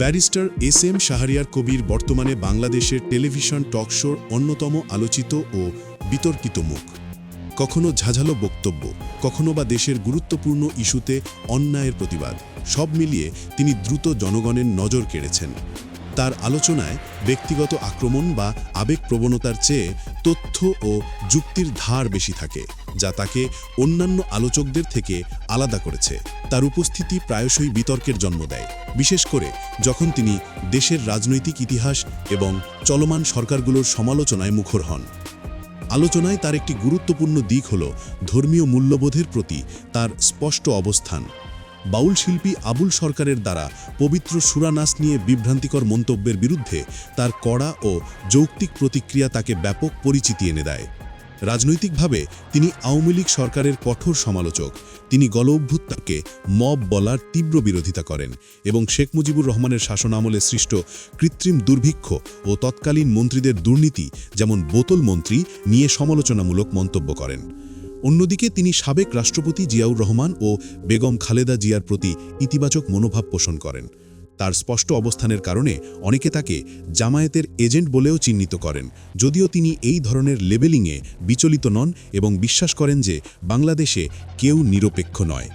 Barrister S M Shahriar Kabir বর্তমানে বাংলাদেশের television টক শোর অন্যতম আলোচিত ও বিতর্কিত মুখ। কখনো ঝাঝালো বক্তব্য, কখনো বা দেশের গুরুত্বপূর্ণ ইস্যুতে অন্যায়ের প্রতিবাদ, সব মিলিয়ে তিনি দ্রুত জনগণের নজর কেড়েছেন। তার আলোচনায় ব্যক্তিগত আক্রমণ বা আবেগ প্রবণতার চেয়ে তথ্য ও যুক্তির ধার বেশি থাকে, যা তাকে অন্যান্য আলোচকদের থেকে আলাদা করেছে। তার উপস্থিতি প্রায়শই বিতর্কের জন্ম দেয়, বিশেষ করে যখন তিনি দেশের রাজনৈতিক ইতিহাস এবং চলমান সরকারগুলোর সমালোচনায় মুখর হন। আলোচনায় তার একটি গুরুত্বপূর্ণ দিক হল ধর্মীয় মূল্যবোধের প্রতি তার স্পষ্ট অবস্থান। বাউল শিল্পী আবুল সরকারের দ্বারা পবিত্র সুরানাস নিয়ে বিভ্রান্তিকর মন্তব্যের বিরুদ্ধে তার কড়া ও যৌক্তিক প্রতিক্রিয়া তাকে ব্যাপক পরিচিতি এনে দেয়। রাজনৈতিকভাবে তিনি আওয়ামী লীগ সরকারের কঠোর সমালোচক। তিনি গণঅভ্যুত্থানকে মব বলার তীব্র বিরোধিতা করেন এবং শেখ মুজিবুর রহমানের শাসনামলে সৃষ্ট কৃত্রিম দুর্ভিক্ষ ও তৎকালীন মন্ত্রীদের দুর্নীতি, যেমন বোতল মন্ত্রী, নিয়ে সমালোচনামূলক মন্তব্য করেন। অন্যদিকে তিনি সাবেক রাষ্ট্রপতি জিয়াউর রহমান ও বেগম খালেদা জিয়ার প্রতি ইতিবাচক মনোভাব পোষণ করেন। তার স্পষ্ট অবস্থানের কারণে অনেকে তাকে জামায়াতের এজেন্ট বলেও চিহ্নিত করেন, যদিও তিনি এই ধরনের লেবেলিংয়ে বিচলিত নন এবং বিশ্বাস করেন যে বাংলাদেশে কেউ নিরপেক্ষ নয়।